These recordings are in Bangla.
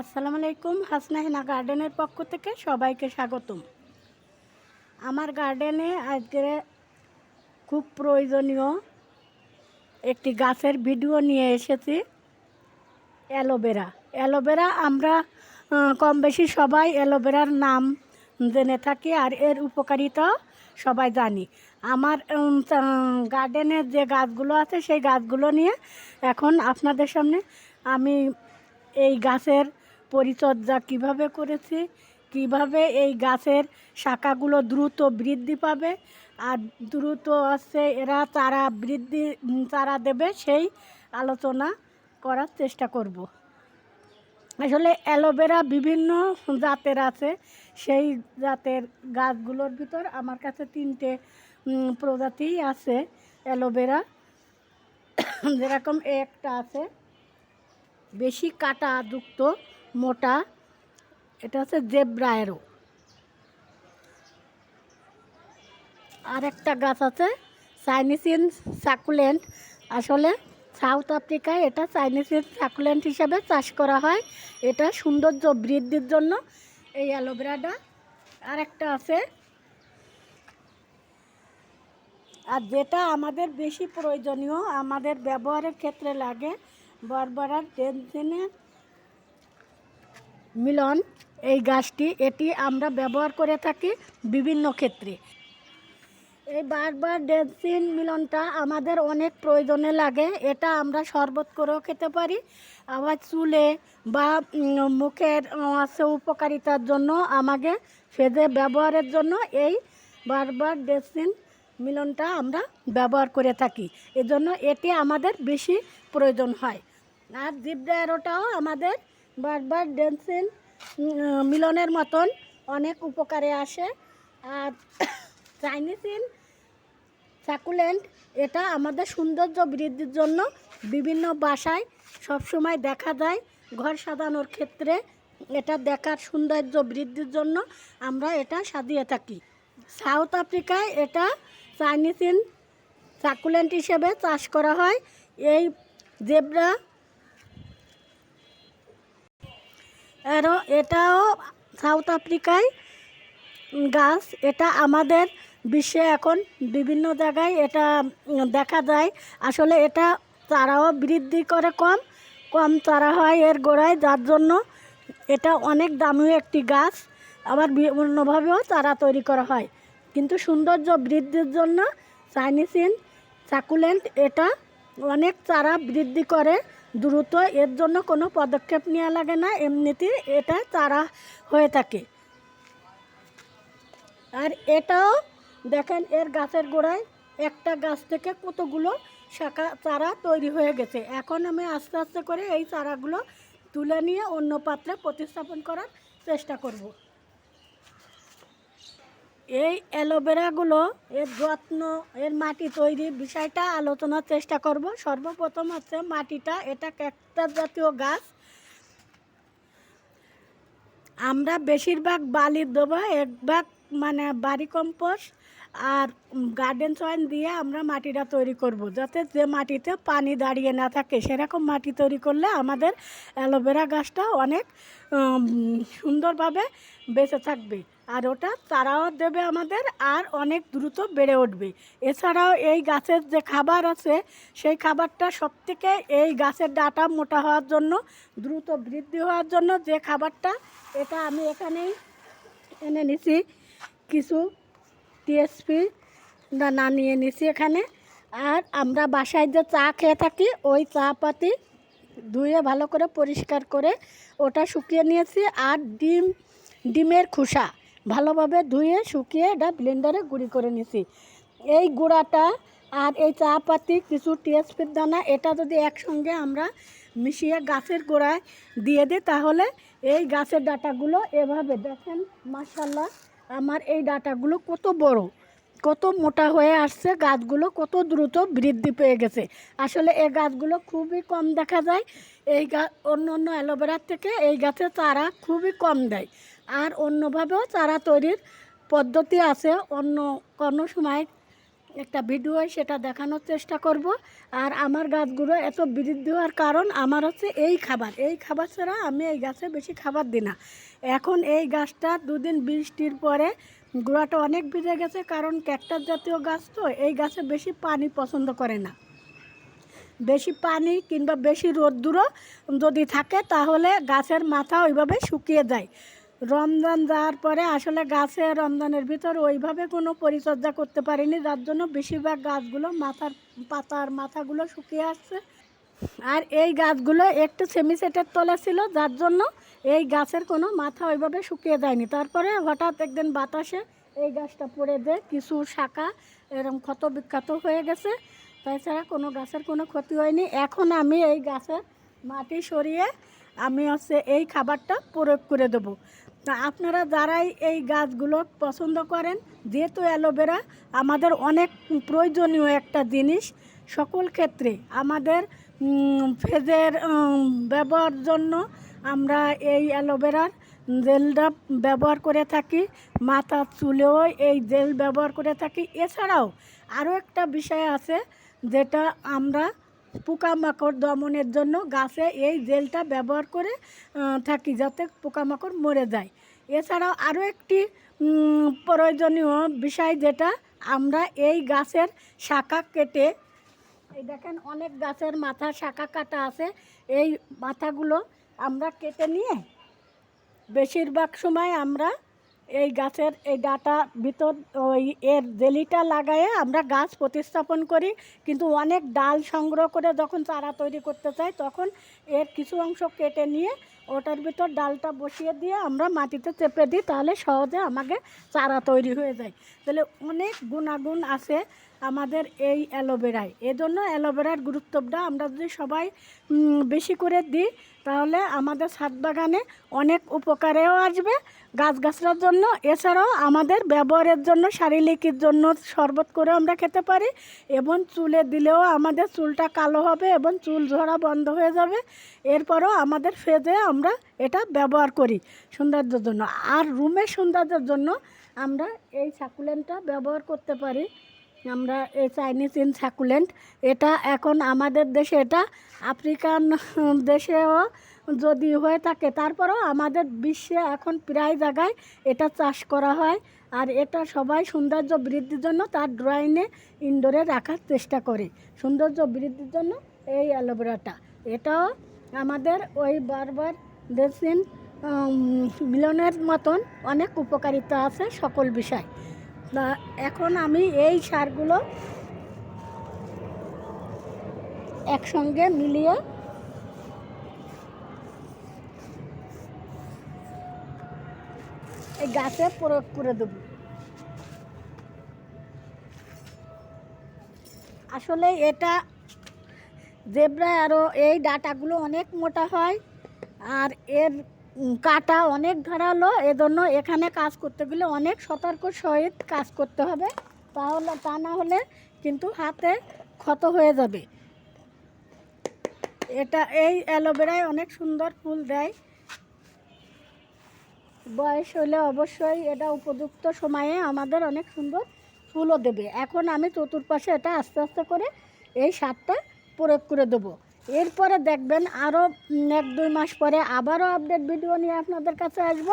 আসসালামু আলাইকুম হাসনা হেনা গার্ডেনের পক্ষ থেকে সবাইকে স্বাগতম। আমার গার্ডেনে আজকে খুব প্রয়োজনীয় একটি গাছের ভিডিও নিয়ে এসেছি, অ্যালোভেরা। অ্যালোভেরা আমরা কম বেশি সবাই অ্যালোভেরার নাম জেনে থাকি আর এর উপকারিতা সবাই জানি। আমার গার্ডেনের যে গাছগুলো আছে সেই গাছগুলো নিয়ে এখন আপনাদের সামনে আমি এই গাছের পরিচর্যা কীভাবে করেছি কীভাবে এই গাছের শাখাগুলো দ্রুত বৃদ্ধি পাবে আর দ্রুত আছে এরা চারা বৃদ্ধি চারা দেবে সেই আলোচনা করার চেষ্টা করব। আসলে অ্যালোভেরা বিভিন্ন জাতের আছে সেই জাতের গাছগুলোর ভিতর আমার কাছে তিনটে উম, প্রজাতিই আছে অ্যালোভেরা। যেরকম একটা আছে বেশি কাটা যুক্ত মোটা, এটা হচ্ছে জেব্রায়েরো আর একটা গাছ আছে চাইনিসিন সাকুলেন্ট আসলে সাউথ আফ্রিকায় এটা চাইনিসিন সাকুলেন্ট হিসাবে চাষ করা হয়। এটা সৌন্দর্য বৃদ্ধির জন্য এই অ্যালোভেরাটা আর একটা আছে। আর যেটা আমাদের বেশি প্রয়োজনীয়, আমাদের ব্যবহারের ক্ষেত্রে লাগে, বরবরার টেনশনের মিলন, এই গাছটি এটি আমরা ব্যবহার করে থাকি বিভিন্ন ক্ষেত্রে। এই বারবার ডেন্সিন মিলনটা আমাদের অনেক প্রয়োজনে লাগে, এটা আমরা শরবত করেও খেতে পারি। আবার চুলে বা মুখের আছে উপকারিতার জন্য আমাকে সেজে ব্যবহারের জন্য এই বারবার ডেন্সিন মিলনটা আমরা ব্যবহার করে থাকি। এজন্য এটি আমাদের বেশি প্রয়োজন হয়। আর জিপডায়ারোটাও আমাদের বারবার ডেন্সিন মিলনের মতন অনেক উপকারে আসে। আর চাইনিসিন সাকুলেন্ট, এটা আমাদের সৌন্দর্য বৃদ্ধির জন্য বিভিন্ন বাসায় সবসময় দেখা যায়। ঘর সাজানোর ক্ষেত্রে এটা দেখার সৌন্দর্য বৃদ্ধির জন্য আমরা এটা সাজিয়ে থাকি। সাউথ আফ্রিকায় এটা চাইনিসিন সাকুলেন্ট হিসেবে চাষ করা হয়। এই জেব্রা আরও এটাও সাউথ আফ্রিকায় গাছ। এটা আমাদের বিশ্বে এখন বিভিন্ন জায়গায় এটা দেখা যায়। আসলে এটা চারাও বৃদ্ধি করে কম কম চারা হয় এর গোড়ায়, যার জন্য এটা অনেক দামি একটি গাছ। আবার বিভিন্নভাবেও চারা তৈরি করা হয়। কিন্তু সৌন্দর্য বৃদ্ধির জন্য চাইনিসিন সাকুলেন্ট, এটা অনেক চারা বৃদ্ধি করে। দ্রুত এর জন্য কোনো পদক্ষেপ নেওয়া লাগে না, এমনিতেই এটা চারা হয়ে থাকে। আর এটাও দেখেন এর গাছের গোড়ায় একটা গাছ থেকে কতগুলো শাখা চারা তৈরি হয়ে গেছে। এখন আমি আস্তে আস্তে করে এই চারাগুলো তুলে নিয়ে অন্য পাত্রে প্রতিস্থাপন করার চেষ্টা করব। এই অ্যালোভেরাগুলো এর যত্ন, এর মাটি তৈরি বিষয়টা আলোচনার চেষ্টা করব। সর্বপ্রথম হচ্ছে মাটিটা, এটা ক্যাকটাস জাতীয় গাছ। আমরা বেশিরভাগ বালির দেবো, এক ভাগ মানে বাড়ি কম্পোস্ট আর গার্ডেন সয়েল দিয়ে আমরা মাটিটা তৈরি করব, যাতে যে মাটিতে পানি দাঁড়িয়ে না থাকে, সেরকম মাটি তৈরি করলে আমাদের অ্যালোভেরা গাছটা অনেক সুন্দরভাবে বেঁচে থাকবে। আর ওটা তারাও দেবে আমাদের আর অনেক দ্রুত বেড়ে উঠবে। এছাড়াও এই গাছের যে খাবার আছে, সেই খাবারটা সবথেকে এই গাছের ডাটা মোটা হওয়ার জন্য, দ্রুত বৃদ্ধি হওয়ার জন্য যে খাবারটা, এটা আমি এখানেই এনে নিছি। কিছু টিএসপি দানা নিয়ে নিছি এখানে। আর আমরা বাসায় যে চা খেয়ে থাকি, ওই চা পাতি ধুয়ে ভালো করে পরিষ্কার করে ওটা শুকিয়ে নিয়েছি। আর ডিম, ডিমের খোসা ভালোভাবে ধুয়ে শুকিয়ে এটা ব্লেন্ডারে গুঁড়ি করে নিয়েছি এই গুঁড়াটা আর এই চা পাতি, কিছু টিএসপির দানা, এটা যদি একসঙ্গে আমরা মিশিয়ে গাছের গোড়ায় দিয়ে দিই, তাহলে এই গাছের ডাটাগুলো এভাবে দেখেন মাসাল্লাহ আমার এই ডাটাগুলো কত বড়, কত মোটা হয়ে আসছে, গাছগুলো কত দ্রুত বৃদ্ধি পেয়ে গেছে। আসলে এই গাছগুলো খুবই কম দেখা যায়, এই গাছ অন্য অন্য অ্যালোভেরার থেকে এই গাছে চারা খুবই কম দেয়। আর অন্যভাবেও চারা তৈরির পদ্ধতি আছে, অন্য কোনো সময় একটা ভিডিও সেটা দেখানোর চেষ্টা করব। আর আমার গাছগুলো এত বৃদ্ধি হওয়ার কারণ আমার হচ্ছে এই খাবার। এই খাবার ছাড়া আমি এই গাছে বেশি খাবার দিই না। এখন এই গাছটা দুদিন বৃষ্টির পরে গোড়াটা অনেক ভিজে গেছে, কারণ ক্যাকটাস জাতীয় গাছ তো, এই গাছে বেশি পানি পছন্দ করে না। বেশি পানি কিংবা বেশি রোদ্দুরও যদি থাকে, তাহলে গাছের মাথা ওইভাবে শুকিয়ে যায়। রমজান যাওয়ার পরে আসলে গাছে রমজানের ভিতর ওইভাবে কোনো পরিচর্যা করতে পারিনি। যার জন্য বেশিরভাগ গাছগুলো মাথার পাতার মাথাগুলো শুকিয়ে আসছে। আর এই গাছগুলো একটু সেমিসেটের তলে ছিল, যার জন্য এই গাছের কোনো মাথা ওইভাবে শুকিয়ে যায়নি। তারপরে হঠাৎ একদিন বাতাসে এই গাছটা পড়ে দেয় কিছু শাখা এরকম ক্ষত বিখ্যাত হয়ে গেছে। তাছাড়া কোনো গাছের কোনো ক্ষতি হয়নি। এখন আমি এই গাছের মাটি সরিয়ে আমি হচ্ছে এই খাবারটা প্রয়োগ করে দেবো। তা আপনারা যারাই এই গাছগুলো পছন্দ করেন, যেহেতু অ্যালোভেরা, আমাদের অনেক প্রয়োজনীয় একটা জিনিস। সকল ক্ষেত্রে আমাদের ফেজের ব্যবহার জন্য আমরা এই অ্যালোভেরার জেলটা ব্যবহার করে থাকি। মাথার চুলেও এই জেল ব্যবহার করে থাকি। এছাড়াও আরও একটা বিষয় আছে, যেটা আমরা পোকামাকড় দমনের জন্য গাছে এই জেলটা ব্যবহার করে থাকি যাতে পোকামাকড় মরে যায়। এছাড়াও আরও একটি প্রয়োজনীয় বিষয় যেটা, আমরা এই গাছের শাখা কেটে, এই দেখেন অনেক গাছের মাথা শাখা কাটা আছে, এই মাথাগুলো আমরা কেটে নিয়ে, বেশিরভাগ সময় আমরা এই গাছের এই ডাটা ভিতর ওই এর জেলিটা লাগায়ে আমরা গাছ প্রতিস্থাপন করি। কিন্তু অনেক ডাল সংগ্রহ করে যখন চারা তৈরি করতে চাই, তখন এর কিছু অংশ কেটে নিয়ে ওটার ভিতর ডালটা বসিয়ে দিয়ে আমরা মাটিতে চেপে দিই, তাহলে সহজে আমাকে চারা তৈরি হয়ে যায়। তাহলে অনেক গুণাগুণ আছে। আমাদের এই অ্যালোভেরায়। এজন্য অ্যালোভেরার গুরুত্বটা আমরা যদি সবাই বেশি করে দিই, তাহলে আমাদের ছাদ বাগানে অনেক উপকারেও আসবে। গাছগাছরার জন্য, এছাড়াও আমাদের ব্যবহারের জন্য শারীরিকের জন্য শরবত করে আমরা খেতে পারি এবং চুলে দিলেও আমাদের চুলটা কালো হবে এবং চুল ঝরা বন্ধ হয়ে যাবে। এরপরও আমাদের ফেজে আমরা এটা ব্যবহার করি সৌন্দর্যের জন্য। আর রুমের সৌন্দর্যের জন্য আমরা এই সাকুলেন্টটা ব্যবহার করতে পারি। আমরা এই চাইনিজ ইন সাকুলেন্ট এটা এখন আমাদের দেশে, এটা আফ্রিকান দেশেও যদি হয়ে থাকে, তারপরেও আমাদের বিশ্বে এখন প্রায় জায়গায় এটা চাষ করা হয়। আর এটা সবাই সৌন্দর্য বৃদ্ধির জন্য তার ড্রয়িংয়ে ইনডোরে রাখার চেষ্টা করে। সৌন্দর্য বৃদ্ধির জন্য এই অ্যালোভেরাটা এটাও আমাদের ওই বারবার ড্রেসিন মিলনের মতন অনেক উপকারিতা আছে সকল বিষয়। এখন আমি এই সারগুলো একসঙ্গে মিলিয়ে এই গাছে প্রয়োগ করে দেব। আসলে এটা জেব্রা আরও এই ডাটাগুলো অনেক মোটা হয় আর এর কাটা অনেক ধারালো, এজন্য এখানে কাজ করতে গেলে অনেক সতর্ক সহিত কাজ করতে হবে। তাহলে, তা না হলে কিন্তু হাতে ক্ষত হয়ে যাবে। এটা, এই অ্যালোভেরায় অনেক সুন্দর ফুল দেয়। বয়স হলে অবশ্যই এটা উপযুক্ত সময়ে আমাদের অনেক সুন্দর ফুলও দেবে। এখন আমি চতুর্পাশে এটা আস্তে আস্তে করে এই সারটা প্রয়োগ করে দেবো। এরপরে দেখবেন আরও এক, দুই মাস পরে আবারও আপডেট ভিডিও নিয়ে আপনাদের কাছে আসব।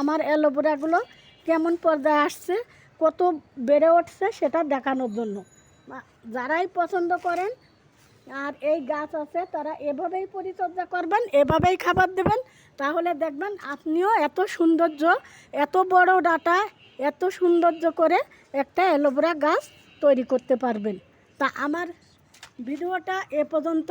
আমার অ্যালোভেরাগুলো কেমন পর্যায়ে আসছে, কত বেড়ে উঠছে সেটা দেখানোর জন্য। যারাই পছন্দ করেন, আর এই গাছ আছে, তারা এভাবেই পরিচর্যা করবেন, এভাবেই খাবার দেবেন। তাহলে দেখবেন আপনিও এত সৌন্দর্য, এত বড় ডাটা, এত সৌন্দর্য করে একটা অ্যালোভেরা গাছ তৈরি করতে পারবেন। তা আমার ভিডিওটা এ পর্যন্ত।